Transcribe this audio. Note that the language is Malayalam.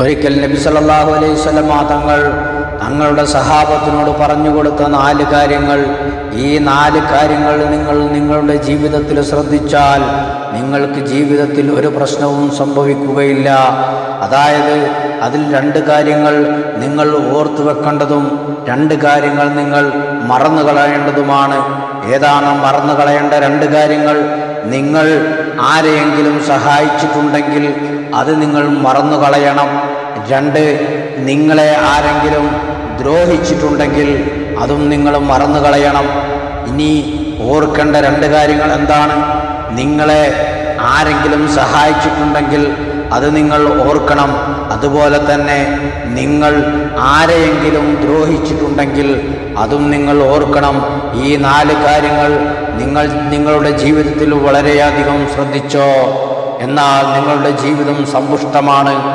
ഒരിക്കൽ നബി സല്ലാഹു അലൈഹി സ്വലമ തങ്ങൾ തങ്ങളുടെ സഹാബത്തിനോട് പറഞ്ഞു കൊടുത്ത നാല് കാര്യങ്ങൾ. ഈ നാല് കാര്യങ്ങൾ നിങ്ങൾ നിങ്ങളുടെ ജീവിതത്തിൽ ശ്രദ്ധിച്ചാൽ നിങ്ങൾക്ക് ജീവിതത്തിൽ ഒരു പ്രശ്നവും സംഭവിക്കുകയില്ല. അതായത് അതിൽ രണ്ട് കാര്യങ്ങൾ നിങ്ങൾ ഓർത്തു വെക്കേണ്ടതും രണ്ട് കാര്യങ്ങൾ നിങ്ങൾ മറന്നു കളയേണ്ടതുമാണ്. ഏതാണ് മറന്നു കളയേണ്ട രണ്ട് കാര്യങ്ങൾ? നിങ്ങൾ ആരെയെങ്കിലും സഹായിച്ചിട്ടുണ്ടെങ്കിൽ അത് നിങ്ങൾ മറന്നു കളയണം. രണ്ട് നിങ്ങളെ ആരെങ്കിലും ദ്രോഹിച്ചിട്ടുണ്ടെങ്കിൽ അതും നിങ്ങൾ മറന്നു കളയണം. ഇനി ഓർക്കേണ്ട രണ്ട് കാര്യങ്ങൾ എന്താണ്? നിങ്ങളെ ആരെങ്കിലും സഹായിച്ചിട്ടുണ്ടെങ്കിൽ അത് നിങ്ങൾ ഓർക്കണം. അതുപോലെ തന്നെ നിങ്ങൾ ആരെയെങ്കിലും ദ്രോഹിച്ചിട്ടുണ്ടെങ്കിൽ അതും നിങ്ങൾ ഓർക്കണം. ഈ നാല് കാര്യങ്ങൾ നിങ്ങൾ നിങ്ങളുടെ ജീവിതത്തിൽ വളരെയധികം ശ്രദ്ധിച്ചോ. എന്നാൽ നിങ്ങളുടെ ജീവിതം സമ്പുഷ്ടമാണ്.